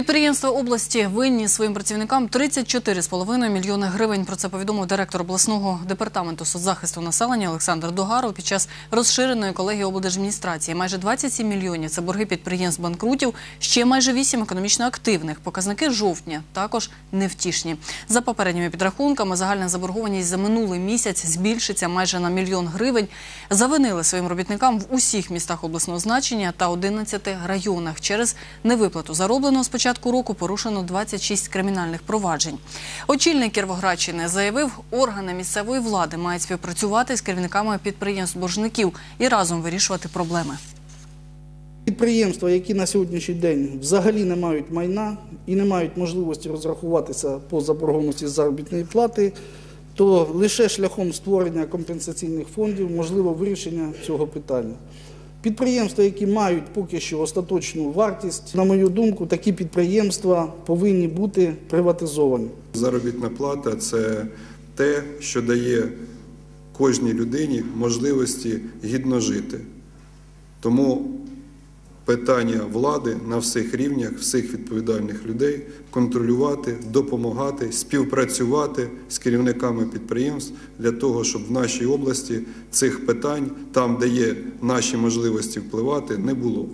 Підприємства області винні своїм працівникам 34,5 мільйони гривень. Про це повідомив директор обласного департаменту соцзахисту населення Олександр Догаров під час розширеної колегії облдержадміністрації. Майже 27 мільйонів – це борги підприємств банкрутів, ще майже 8 економічно активних. Показники жовтня також невтішні. За попередніми підрахунками, загальна заборгованість за минулий місяць збільшиться майже на мільйон гривень. Завинили своїм робітникам в усіх містах обласного значення та 11 районах. Через невиплату заробленого з початку року порушено 26 кримінальних проваджень. Очільник Кіровоградщини заявив, органи місцевої влади мають співпрацювати з керівниками підприємств-боржників і разом вирішувати проблеми. Підприємства, які на сьогоднішній день взагалі не мають майна і не мають можливості розрахуватися по заборгованості заробітної плати, то лише шляхом створення компенсаційних фондів можливо вирішення цього питання. Підприємства, які мають поки що остаточну вартість, на мою думку, такі підприємства повинні бути приватизовані. Заробітна плата це те, що дає кожній людині можливості гідно жити. Тому питання влади на всіх рівнях, всіх відповідальних людей контролювати, допомагати, співпрацювати з керівниками підприємств для того, щоб в нашій області цих питань, там, де є наші можливості впливати, не було.